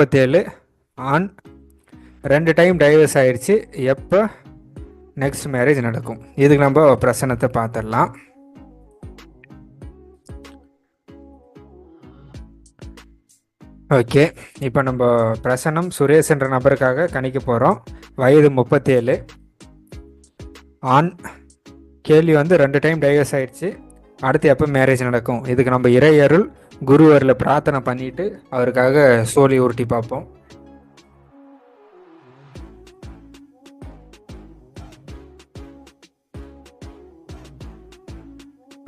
முப்பத்தேழு ஆண். ரெண்டு டைம் டைவர்ஸ் ஆயிடுச்சு எப்போ? நெக்ஸ்ட் மேரேஜ் நடக்கும். இதுக்கு நம்ம பிரசனத்தை பார்த்துடலாம். ஓகே. இப்போ நம்ம பிரசன்னம் சுரேஷ் என்ற நபருக்காக கணிக்க போகிறோம் வயது முப்பத்தேழு ஆண். கேள்வி வந்து ரெண்டு டைம் டைவர்ஸ் ஆயிடுச்சு அடுத்து எப்போ மேரேஜ் நடக்கும்? இதுக்கு நம்ம இறையருள் குருவரில் பிரார்த்தனை பண்ணிட்டு அவருக்காக சோழி உருட்டி பார்ப்போம்.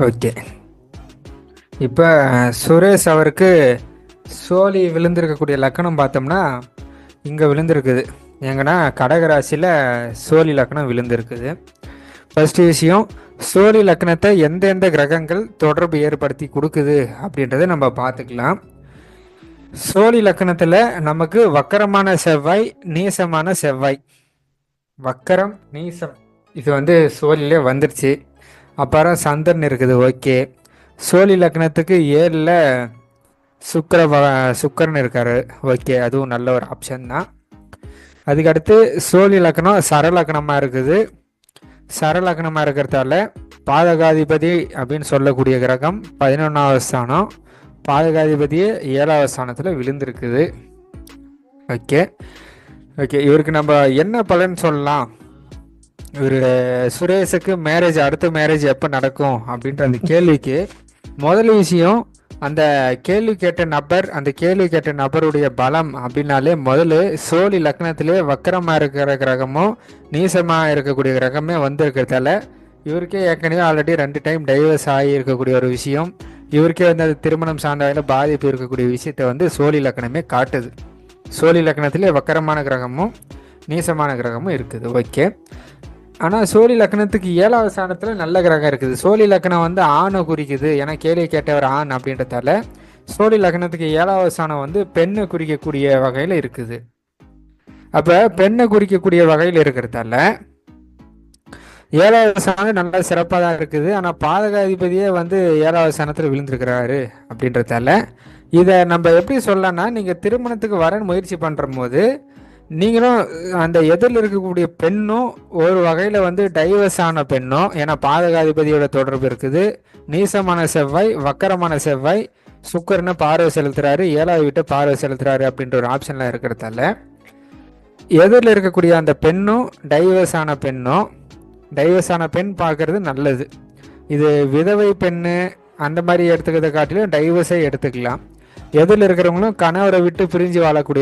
ஓகே. இப்போ சுரேஷ் அவருக்கு சோழி விழுந்திருக்கக்கூடிய லக்கணம் பார்த்தோம்னா இங்கே விழுந்திருக்குது. எங்கன்னா கடகராசியில் சோழி லக்கணம் விழுந்திருக்குது. ஃபஸ்ட்டு விஷயம் சோழி லக்னத்தை எந்தெந்த கிரகங்கள் தொடர்பு ஏற்படுத்தி கொடுக்குது அப்படின்றத நம்ம பார்த்துக்கலாம். சோழி லக்கணத்தில் நமக்கு வக்கரமான செவ்வாய் நீசமான செவ்வாய். வக்கரம் நீசம் இது வந்து சோழிலே வந்துருச்சு. அப்புறம் சந்திரன் இருக்குது ஓகே. சோழி லக்னத்துக்கு ஏழில் சுக்கர சுக்கரன் இருக்காரு ஓகே. அதுவும் நல்ல ஒரு ஆப்ஷன் தான். அதுக்கடுத்து சோழி லக்னம் சரலக்கணமாக இருக்குது. சரலக்னமாக இருக்கிறதால பாதகாதிபதி அப்படின்னு சொல்லக்கூடிய கிரகம் பதினொன்றாவது ஸ்தானம். பாதகாதிபதியே ஏழாவது ஸ்தானத்தில் விழுந்திருக்குது. ஓகே. ஓகே இவருக்கு நம்ம என்ன பலன் சொல்லலாம்? இவர் சுரேஷுக்கு மேரேஜ் அடுத்த மேரேஜ் எப்போ நடக்கும் அப்படின்ற அந்த கேள்விக்கு முதல் விஷயம் அந்த கேள்வி கேட்ட நபர் அந்த கேள்வி கேட்ட நபருடைய பலம் அப்படின்னாலே முதல்ல சோழி லக்னத்திலே வக்கரமாக இருக்கிற கிரகமும் நீசமாக இருக்கக்கூடிய கிரகமே வந்திருக்கிறதால இவருக்கே ஏற்கனவே ஆல்ரெடி ரெண்டு டைம் டைவர்ஸ் ஆகி இருக்கக்கூடிய ஒரு விஷயம். இவருக்கே வந்து அது திருமணம் சார்ந்த வகையில் பாதிப்பு இருக்கக்கூடிய விஷயத்தை வந்து சோழி லக்னமே காட்டுது. சோழி லக்னத்திலே வக்கரமான கிரகமும் நீசமான கிரகமும் இருக்குது. ஓகே ஆனால் சோழி லக்னத்துக்கு ஏழாவது ஸ்தானத்தில் நல்ல கிரகம் இருக்குது. சோழி லக்னம் வந்து ஆணை குறிக்குது. ஏன்னா கேள்வி கேட்டவர் ஆண் அப்படின்றதால சோழி லக்னத்துக்கு ஏழாவது ஸ்தானம் வந்து பெண்ணை குறிக்கக்கூடிய வகையில் இருக்குது. அப்போ பெண்ணை குறிக்கக்கூடிய வகையில் இருக்கிறதால ஏழாவது ஸ்தானம் நல்லா சிறப்பாக தான் இருக்குது. ஆனால் பாதகாதிபதியே வந்து ஏழாவது ஸ்தானத்தில் விழுந்திருக்கிறாரு அப்படின்றதால இதை நம்ம எப்படி சொல்லலாம்னா நீங்கள் திருமணத்துக்கு வரன்னு முயற்சி பண்ணுற போது நீங்களும் அந்த எதிரில் இருக்கக்கூடிய பெண்ணும் ஒரு வகையில் வந்து டைவர்ஸ் ஆன பெண்ணும் ஏன்னா பாதகாதிபதியோட தொடர்பு இருக்குது. நீசமான செவ்வாய் வக்கரமான செவ்வாய் சுக்கரனை பார்வை செலுத்துறாரு ஏழாவது வீட்டை பார்வை செலுத்துறாரு அப்படின்ற ஒரு ஆப்ஷன்லாம் இருக்கிறதால எதிரில் இருக்கக்கூடிய அந்த பெண்ணும் டைவர்ஸ் ஆன பெண்ணும் டைவர்ஸ் ஆன பெண் பார்க்கறது நல்லது. இது விதவை பெண்ணு அந்த மாதிரி எடுத்துக்கிறத காட்டிலும் டைவர்ஸே எடுத்துக்கலாம். எதில் இருக்கிறவங்களும் கணவரை விட்டு பிரிஞ்சு வாழக்கூடிய